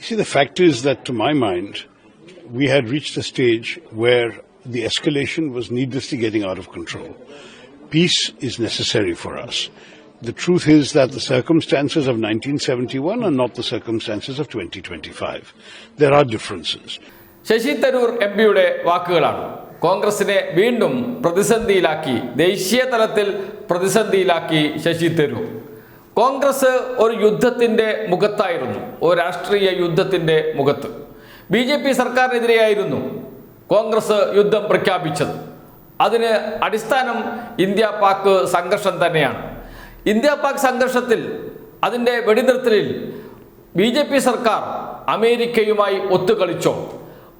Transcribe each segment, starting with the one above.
See, the fact is that, to my mind, we had reached a stage where the escalation was needlessly getting out of control. Peace is necessary for us. The truth is that the circumstances of 1971 are not the circumstances of 2025. There are differences. Shashi Tharoor M പിയുടെ വാക്കുകളാണ് കോൺഗ്രസിനെ വീണ്ടും പ്രതിസന്ധിയിലാക്കി ദേശീയ തലത്തിൽ പ്രതിസന്ധിയിലാക്കി ശശി തരൂർ കോൺഗ്രസ് ഒരു യുദ്ധത്തിന്റെ മുഖത്തായിരുന്നു ഒരു രാഷ്ട്രീയ യുദ്ധത്തിന്റെ മുഖത്ത്. ബി ജെ പി സർക്കാരിനെതിരെയായിരുന്നു കോൺഗ്രസ് യുദ്ധം പ്രഖ്യാപിച്ചത്. അതിന് അടിസ്ഥാനം ഇന്ത്യ പാക് സംഘർഷം തന്നെയാണ്. ഇന്ത്യ പാക് സംഘർഷത്തിൽ അതിന്റെ വെടിനിർത്തലിൽ ബി ജെ പി സർക്കാർ അമേരിക്കയുമായി ഒത്തുകളിച്ചോ?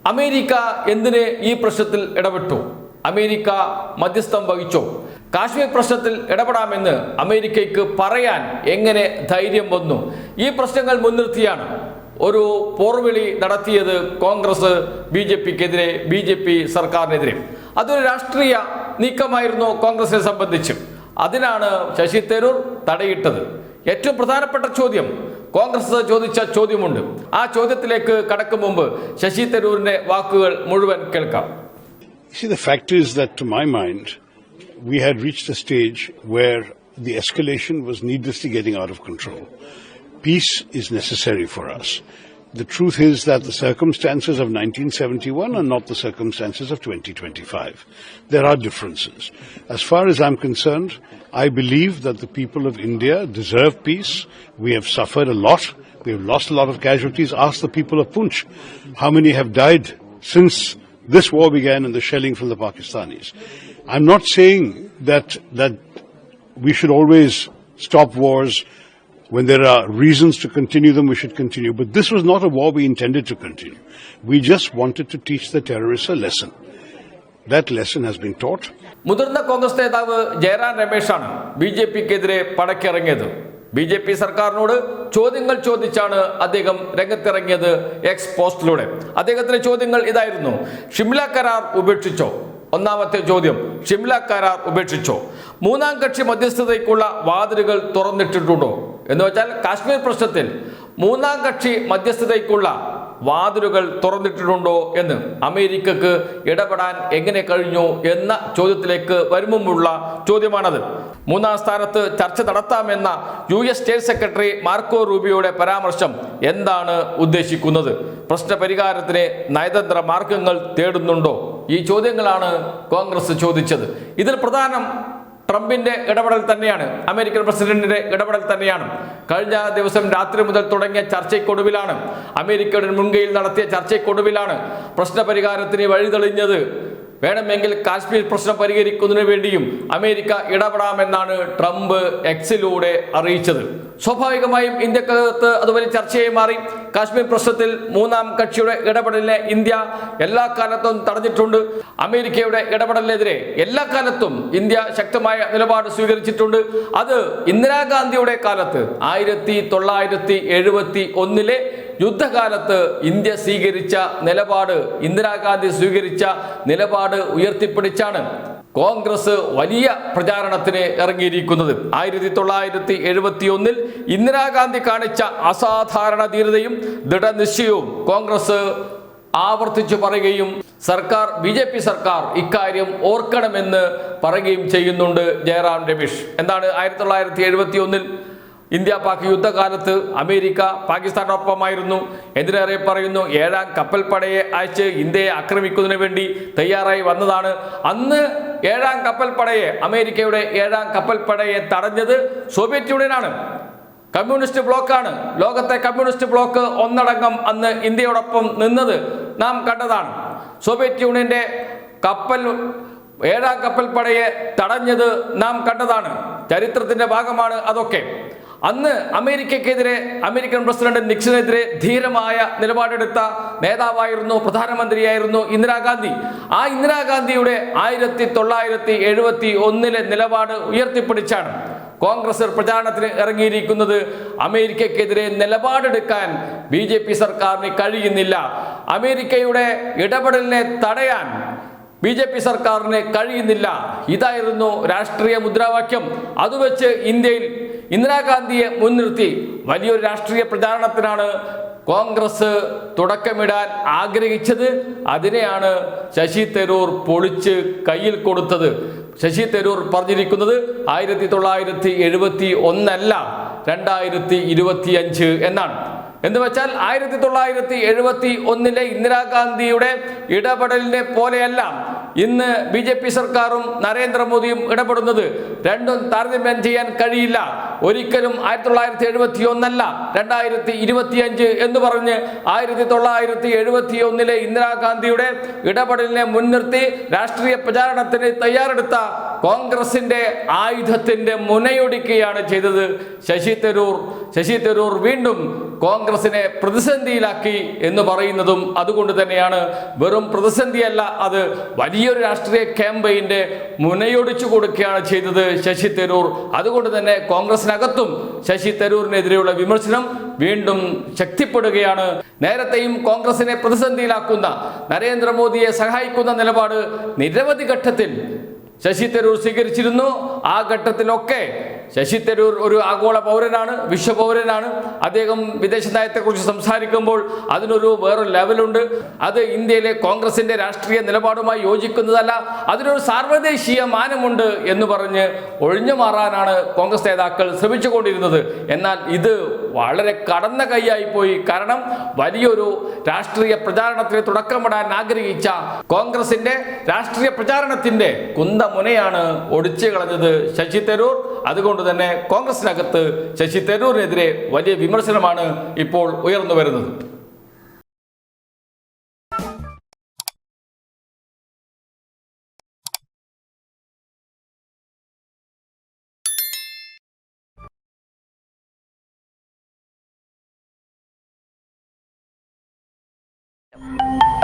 അമേരിക്ക എന്തിന് ഈ പ്രശ്നത്തിൽ ഇടപെട്ടു? അമേരിക്ക മധ്യസ്ഥം വഹിച്ചോ? കാശ്മീർ പ്രശ്നത്തിൽ ഇടപെടാമെന്ന് അമേരിക്കയ്ക്ക് പറയാൻ എങ്ങനെ ധൈര്യം വന്നു? ഈ പ്രശ്നങ്ങൾ മുൻനിർത്തിയാണ് ഒരു പോർവിളി നടത്തിയത് കോൺഗ്രസ് ബി ജെ പിക്കെതിരെ ബി ജെ പി സർക്കാരിനെതിരെ. അതൊരു രാഷ്ട്രീയ നീക്കമായിരുന്നു കോൺഗ്രസിനെ സംബന്ധിച്ച്. അതിനാണ് ശശി തരൂർ തടയിട്ടത്. ഏറ്റവും പ്രധാനപ്പെട്ട ചോദ്യം കോൺഗ്രസ് ചോദിച്ച ചോദ്യമുണ്ട്. ആ ചോദ്യത്തിലേക്ക് കടക്കും മുമ്പ് ശശി തരൂരിന്റെ വാക്കുകൾ മുഴുവൻ കേൾക്കാം. See, the fact is that, to my mind, we had reached a stage where the escalation was needlessly getting out of control. Peace is necessary for us. The truth is that the circumstances of 1971 are not the circumstances of 2025. There are differences. As far as I'm concerned, I believe that the people of India deserve peace. We have suffered a lot. We have lost a lot of casualties. Ask the people of Punch how many have died since this war began and the shelling from the Pakistanis. I'm not saying that that we should always stop wars when there are reasons to continue them, we should continue. But this was not a war we intended to continue. We just wanted to teach the terrorists a lesson. That lesson has been taught. മുതിർന്ന കോൺഗ്രസ് നേതാവ് Jayaram രമേശാണ് B J പിക്കെതിരെ പടക്കിറങ്ങിയത് B J P സർക്കാരിനോട് ചോദ്യങ്ങൾ ചോദിച്ചാണ് അദ്ദേഹം രംഗത്തിറങ്ങിയത് X പോസ്റ്റിലൂടെ. അദ്ദേഹത്തിന്റെ ചോദ്യങ്ങൾ ഇതായിരുന്നു. ഷിംല കരാർ ഉപേക്ഷിച്ചോ? ഒന്നാമത്തെ ചോദ്യം ഷിംല കരാർ ഉപേക്ഷിച്ചോ? മൂന്നാം കക്ഷി മധ്യസ്ഥതയ്ക്കുള്ള വാതിലുകൾ തുറന്നിട്ടിട്ടുണ്ടോ? എന്ന് വെച്ചാൽ കാശ്മീർ പ്രശ്നത്തിൽ മൂന്നാം കക്ഷി മധ്യസ്ഥതയ്ക്കുള്ള വാതിലുകൾ തുറന്നിട്ടിട്ടുണ്ടോ എന്ന് അമേരിക്കക്ക് ഇടപെടാൻ എങ്ങനെ കഴിഞ്ഞു എന്ന ചോദ്യത്തിലേക്ക് വരുമുമ്പുള്ള ചോദ്യമാണത്. മൂന്നാം സ്ഥാനത്ത് ചർച്ച നടത്താമെന്ന U S state secretary Marco റൂബിയോയുടെ പരാമർശം എന്താണ് ഉദ്ദേശിക്കുന്നത്? പ്രശ്നപരിഹാരത്തിന് നയതന്ത്ര മാർഗങ്ങൾ തേടുന്നുണ്ടോ? ഈ ചോദ്യങ്ങളാണ് കോൺഗ്രസ് ചോദിച്ചത്. ഇതിൽ പ്രധാനം ട്രംപിന്റെ ഇടപെടൽ തന്നെയാണ് അമേരിക്കൻ പ്രസിഡന്റിന്റെ ഇടപെടൽ തന്നെയാണ്. കഴിഞ്ഞ ദിവസം രാത്രി മുതൽ തുടങ്ങിയ ചർച്ചയ്ക്കൊടുവിലാണ് അമേരിക്കയുടെ മുൻകൈയിൽ നടത്തിയ ചർച്ചയ്ക്കൊടുവിലാണ് പ്രശ്നപരിഹാരത്തിന് വഴിതെളിഞ്ഞത്. വേണമെങ്കിൽ കാശ്മീർ പ്രശ്നം പരിഹരിക്കുന്നതിന് വേണ്ടിയും അമേരിക്ക ഇടപെടാമെന്നാണ് ട്രംപ് എക്സിലൂടെ അറിയിച്ചത്. സ്വാഭാവികമായും ഇന്ത്യക്കകത്ത് അത് വലിയ ചർച്ചയായി മാറി. കാശ്മീർ പ്രശ്നത്തിൽ മൂന്നാം കക്ഷിയുടെ ഇടപെടലിനെ ഇന്ത്യ എല്ലാ കാലത്തും തടഞ്ഞിട്ടുണ്ട്. അമേരിക്കയുടെ ഇടപെടലിനെതിരെ എല്ലാ കാലത്തും ഇന്ത്യ ശക്തമായ നിലപാട് സ്വീകരിച്ചിട്ടുണ്ട്. അത് ഇന്ദിരാഗാന്ധിയുടെ കാലത്ത് ആയിരത്തി തൊള്ളായിരത്തി എഴുപത്തി ഒന്നിലെ യുദ്ധകാലത്ത് ഇന്ത്യ സ്വീകരിച്ച നിലപാട് ഇന്ദിരാഗാന്ധി സ്വീകരിച്ച നിലപാട് ഉയർത്തിപ്പിടിച്ചാണ് കോൺഗ്രസ് വലിയ പ്രചാരണത്തിന് ഇറങ്ങിയിരിക്കുന്നത്. ആയിരത്തി തൊള്ളായിരത്തി എഴുപത്തി ഒന്നിൽ ഇന്ദിരാഗാന്ധി കാണിച്ച അസാധാരണ ധീരതയും ദൃഢനിശ്ചയവും കോൺഗ്രസ് ആവർത്തിച്ചു പറയുകയും സർക്കാർ ബി ജെ പി സർക്കാർ ഇക്കാര്യം ഓർക്കണമെന്ന് പറയുകയും ചെയ്യുന്നുണ്ട് ജയറാം രമേഷ് എന്താണ് ആയിരത്തി തൊള്ളായിരത്തി എഴുപത്തി ഒന്നിൽ ഇന്ത്യ പാക് യുദ്ധകാലത്ത് അമേരിക്ക പാകിസ്ഥാനൊപ്പമായിരുന്നു. എതിരേറെ പറയുന്നു? ഏഴാം കപ്പൽപ്പടയെ അയച്ച് ഇന്ത്യയെ ആക്രമിക്കുന്നതിന് വേണ്ടി തയ്യാറായി വന്നതാണ്. അന്ന് ഏഴാം കപ്പൽപ്പടയെ അമേരിക്കയുടെ ഏഴാം കപ്പൽപ്പടയെ തടഞ്ഞത് സോവിയറ്റ് യൂണിയനാണ്. കമ്മ്യൂണിസ്റ്റ് ബ്ലോക്കാണ്. ലോകത്തെ കമ്മ്യൂണിസ്റ്റ് ബ്ലോക്ക് ഒന്നടങ്കം അന്ന് ഇന്ത്യയോടൊപ്പം നിന്നത് നാം കണ്ടതാണ്. സോവിയറ്റ് യൂണിയന്റെ കപ്പൽ ഏഴാം കപ്പൽപ്പടയെ തടഞ്ഞത് നാം കണ്ടതാണ്. ചരിത്രത്തിന്റെ ഭാഗമാണ് അതൊക്കെ. അന്ന് അമേരിക്കക്കെതിരെ അമേരിക്കൻ പ്രസിഡന്റ് നിക്സനെതിരെ ധീരമായ നിലപാടെടുത്ത നേതാവായിരുന്നു പ്രധാനമന്ത്രിയായിരുന്നു ഇന്ദിരാഗാന്ധി. ആ ഇന്ദിരാഗാന്ധിയുടെ ആയിരത്തി തൊള്ളായിരത്തി എഴുപത്തി ഒന്നിലെ നിലപാട് ഉയർത്തിപ്പിടിച്ചാണ് കോൺഗ്രസ് പ്രചാരണത്തിന് ഇറങ്ങിയിരിക്കുന്നത്. അമേരിക്കക്കെതിരെ നിലപാടെടുക്കാൻ ബി ജെ പി സർക്കാരിന് കഴിയുന്നില്ല. അമേരിക്കയുടെ ഇടപെടലിനെ തടയാൻ ബി ജെ പി സർക്കാരിന് കഴിയുന്നില്ല. ഇതായിരുന്നു രാഷ്ട്രീയ മുദ്രാവാക്യം. അത് വെച്ച് ഇന്ത്യയിൽ ഇന്ദിരാഗാന്ധിയെ മുൻനിർത്തി വലിയൊരു രാഷ്ട്രീയ പ്രചാരണത്തിനാണ് കോൺഗ്രസ് തുടക്കമിടാൻ ആഗ്രഹിച്ചത്. അതിനെയാണ് ശശി തരൂർ പൊളിച്ച് കയ്യിൽ കൊടുത്തത്. ശശി തരൂർ പറഞ്ഞിരിക്കുന്നത് ആയിരത്തി തൊള്ളായിരത്തി എഴുപത്തി ഒന്നല്ല രണ്ടായിരത്തി ഇരുപത്തി അഞ്ച് എന്നാണ്. എന്ന് വെച്ചാൽ ആയിരത്തി തൊള്ളായിരത്തി എഴുപത്തി ഒന്നിലെ ഇന്ദിരാഗാന്ധിയുടെ ഇടപെടലിനെ പോലെയല്ല ഇന്ന് ബി ജെ പി സർക്കാരും നരേന്ദ്രമോദിയും ഇടപെടുന്നത്. രണ്ടും താരതമ്യം ചെയ്യാൻ കഴിയില്ല. ഒരിക്കലും ആയിരത്തി തൊള്ളായിരത്തി എഴുപത്തി ഒന്നല്ല രണ്ടായിരത്തി ഇരുപത്തി അഞ്ച് എന്ന് പറഞ്ഞ് ആയിരത്തി തൊള്ളായിരത്തി എഴുപത്തി ഒന്നിലെ ഇന്ദിരാഗാന്ധിയുടെ ഇടപെടലിനെ മുൻനിർത്തി രാഷ്ട്രീയ പ്രചാരണത്തിന് തയ്യാറെടുത്ത കോൺഗ്രസിന്റെ ആയുധത്തിന്റെ മുനയൊടിക്കുകയാണ് ചെയ്തത്. ശശി തരൂർ ശശി തരൂർ വീണ്ടും കോൺഗ്രസിനെ പ്രതിസന്ധിയിലാക്കി എന്ന് പറയുന്നതും അതുകൊണ്ട് തന്നെയാണ്. വെറും പ്രതിസന്ധിയല്ല അത് വലിയൊരു രാഷ്ട്രീയ ക്യാമ്പയിന്റെ മുനയൊടിച്ചു കൊടുക്കുകയാണ് ചെയ്തത് ശശി തരൂർ. അതുകൊണ്ട് തന്നെ കോൺഗ്രസിനകത്തും ശശി തരൂരിനെതിരെയുള്ള വിമർശനം വീണ്ടും ശക്തിപ്പെടുകയാണ്. നേരത്തെയും കോൺഗ്രസിനെ പ്രതിസന്ധിയിലാക്കുന്ന നരേന്ദ്രമോദിയെ സഹായിക്കുന്ന നിലപാട് നിരവധി ഘട്ടത്തിൽ ശശി തരൂർ സ്വീകരിച്ചിരുന്നു. ആ ഘട്ടത്തിലൊക്കെ ശശി തരൂർ ഒരു ആഗോള പൗരനാണ് വിശ്വപൗരനാണ്. അദ്ദേഹം വിദേശ നയത്തെക്കുറിച്ച് സംസാരിക്കുമ്പോൾ അതിനൊരു വേറൊരു ലെവലുണ്ട്. അത് ഇന്ത്യയിലെ കോൺഗ്രസിന്റെ രാഷ്ട്രീയ നിലപാടുമായി യോജിക്കുന്നതല്ല അതിനൊരു സാർവദേശീയ മാനമുണ്ട് എന്ന് പറഞ്ഞ് ഒഴിഞ്ഞു മാറാനാണ് കോൺഗ്രസ് നേതാക്കൾ ശ്രമിച്ചുകൊണ്ടിരുന്നത്. എന്നാൽ ഇത് വളരെ കടന്ന കൈയായിപ്പോയി കാരണം വലിയൊരു രാഷ്ട്രീയ പ്രചാരണത്തിന് തുടക്കമിടാൻ ആഗ്രഹിച്ച കോൺഗ്രസിന്റെ രാഷ്ട്രീയ പ്രചാരണത്തിന്റെ കുന്തമുനയാണ് ഒടിച്ചു കളഞ്ഞത് ശശി തരൂർ. അതുകൊണ്ട് തന്നെ കോൺഗ്രസിനകത്ത് ശശി തരൂരിനെതിരെ വലിയ വിമർശനമാണ് ഇപ്പോൾ ഉയർന്നു വരുന്നത്. you